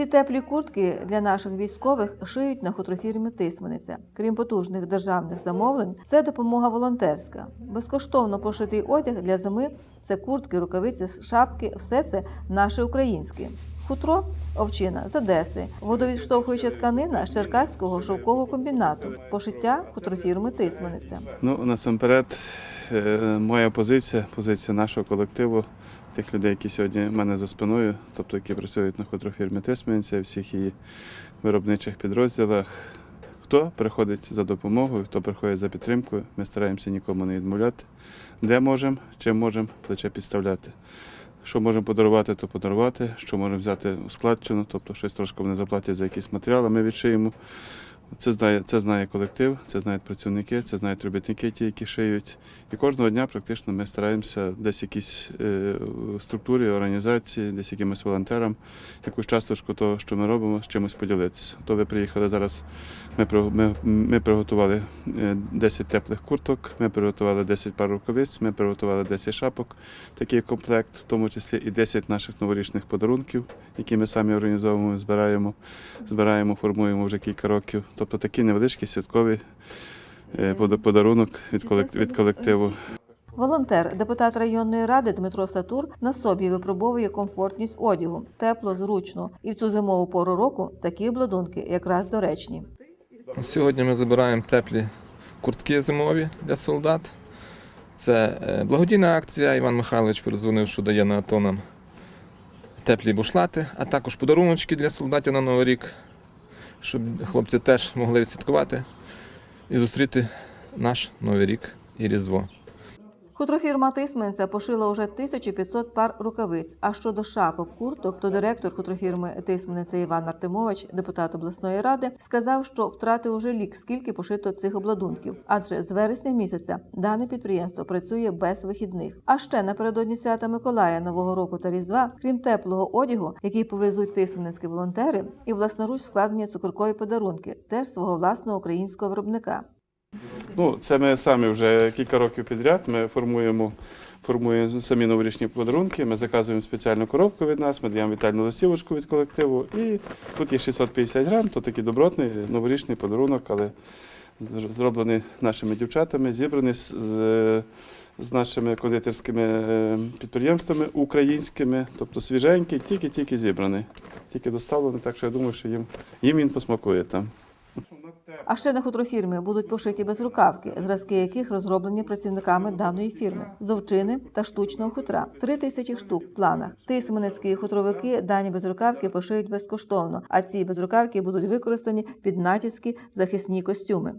Ці теплі куртки для наших військових шиють на хутрофірмі Тисмениця. Крім потужних державних замовлень, це допомога волонтерська. Безкоштовно пошитий одяг для зими це куртки, рукавиці, шапки все це наше українське. Хутро овчина з Одеси, водовідштовхуюча тканина з Черкаського шовкового комбінату, пошиття хутрофірми Тисмениця. Ну, насамперед, е, моя позиція, позиція нашого колективу, тих людей, які сьогодні в мене за спиною, тобто які працюють на хутрофірмі Тисменця, всіх її виробничих підрозділах. Хто приходить за допомогою, хто приходить за підтримкою, ми стараємося нікому не відмовляти. Де можемо, чим можемо плече підставляти. Що можемо подарувати, то подарувати, що можемо взяти у складчину, тобто щось трошки вони заплатять за якісь матеріали, ми відшиємо. Це знає, це знає колектив, це знають працівники, це знають робітники, ті, які шиють. І кожного дня практично ми стараємося десь якісь е, структурі, організації, десь якимось волонтерам, якусь часточку того, що ми робимо, з чимось поділитися. То ви приїхали зараз. Ми, ми, ми приготували е, 10 теплих курток, ми приготували 10 пар рукавиць, ми приготували 10 шапок, такий комплект, в тому числі і 10 наших новорічних подарунків, які ми самі організовуємо, збираємо, збираємо, формуємо вже кілька років. Тобто такий невеличкий святковий е, подарунок від від колективу. Волонтер, депутат районної ради Дмитро Сатур на собі випробовує комфортність одягу, тепло, зручно. І в цю зимову пору року такі обладунки якраз доречні. Сьогодні ми забираємо теплі куртки зимові для солдат. Це е, благодійна акція. Іван Михайлович передзвонив, що дає на АТО нам теплі бушлати, а також подаруночки для солдатів на Новий рік, щоб хлопці теж могли відсвяткувати і зустріти наш Новий рік і Різдво. Хутрофірма Тисменця пошила уже 1500 пар рукавиць. А щодо шапок, курток, то директор хутрофірми Тисмениця Іван Артемович, депутат обласної ради, сказав, що втратив уже лік, скільки пошито цих обладунків. Адже з вересня місяця дане підприємство працює без вихідних. А ще напередодні свята Миколая, Нового року та Різдва, крім теплого одягу, який повезуть тисменницькі волонтери, і власноруч складені цукеркові подарунки, теж свого власного українського виробника. Ну, це ми самі вже кілька років підряд. Ми формуємо, формуємо самі новорічні подарунки. Ми заказуємо спеціальну коробку від нас, ми даємо вітальну листівочку від колективу. І тут є 650 грам, то такий добротний новорічний подарунок, але зроблений нашими дівчатами, зібраний з, з, нашими кондитерськими е, підприємствами українськими, тобто свіженький, тільки-тільки зібраний, тільки доставлений, так що я думаю, що їм, їм він посмакує там. А ще на хутрофірмі будуть пошиті безрукавки, зразки яких розроблені працівниками даної фірми з овчини та штучного хутра. Три тисячі штук в планах. Тисменецькі хутровики дані безрукавки пошиють безкоштовно, а ці безрукавки будуть використані під натівські захисні костюми.